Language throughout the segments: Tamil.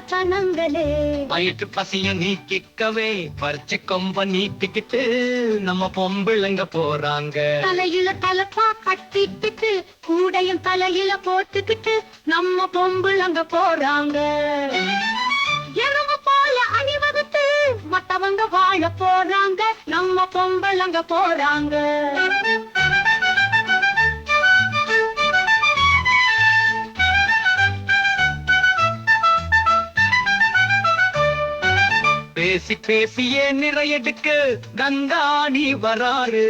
கணங்களே. வயிற்று பசிய நீக்கிக்கவே பறிச்சு கொம்ப நீட்டிக்கிட்டு நம்ம பொம்பிளைங்க போறாங்க. தலையில தலப்பா கட்டிக்கிட்டு கூடையும் தலையில போட்டுக்கிட்டு நம்ம பொம்புலங்க போறாங்க. எருமை போல அணிவகுத்து மத்தவங்க வாழ போறாங்க நம்ம பொம்பளங்க போறாங்க. பேசி பேசியே நிறையெடுக்க கங்காணி வராரு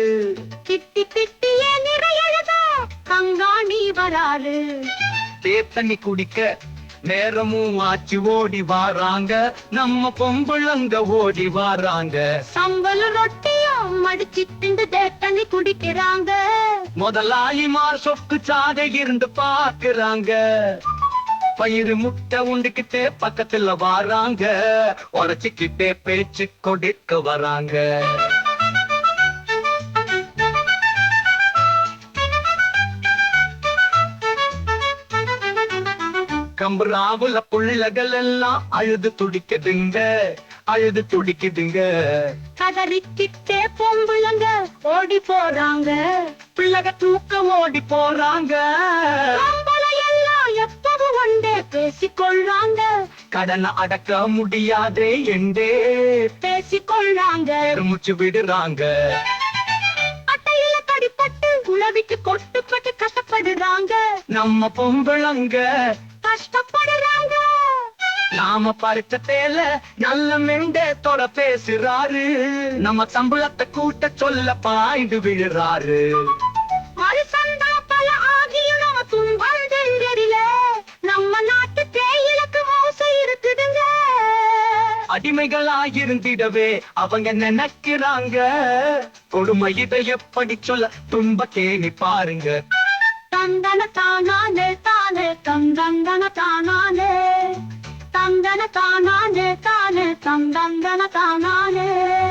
திட்டி திட்டியே நிறையழகா கங்காணி வராரு தேத்தண்ணி குடிக்க நேரமும் ஆச்சு ஓடி வாராங்க. நம்ம பொம்புளங்க ஓடி வாராங்க. சம்பள ரொட்டியும் மடிச்சிட்டு தேத்தண்ணி குடிக்கிறாங்க. முதலாளிமார் சொக்கு சாதை இருந்து பாக்குறாங்க பயிறு முட்டை உண்டுகிட்டே பக்கத்துல வாராங்க. உரைச்சுக்கிட்டே பேச்சு கொடுக்க வராங்க. கம்பராவுல புள்ளைகள் எல்லாம் அழுது துடிக்குதுங்க. அழுது துடிக்குதுங்க. கதறிக்கிட்டே பொம்புலங்க ஓடி போறாங்க. பிள்ளைக தூக்க ஓடி போறாங்க. பேசிக்கொள்றாங்க கடனை அடக்க முடியாதே என்றே. பேசிக்கொள்றாங்க பெருமுச்சு விடுறாங்க. அட்டையில கடிப்பட்டு உழவிட்டு கொட்டுப்பட்டு கஷ்டப்படுறாங்க. நம்ம பொம்பளங்க. கஷ்டப்படுறாங்க. நாம பறிச்ச தேல நல்ல மெண்டத்தோட பேசுறாரு. நம்ம சம்பளத்தை கூட்ட சொல்ல பாய்ந்து விழுறாரு. அடிமைகளாயிருந்திடவே அவங்க நினைக்கிறாங்க. கொடுமை இதை எப்படி சொல்ல? துன்ப கேணி பாருங்க. தந்தன தானானே தானே தந்தந்தன தானானே தந்தன தானானே தானே தந்தந்தன தானானே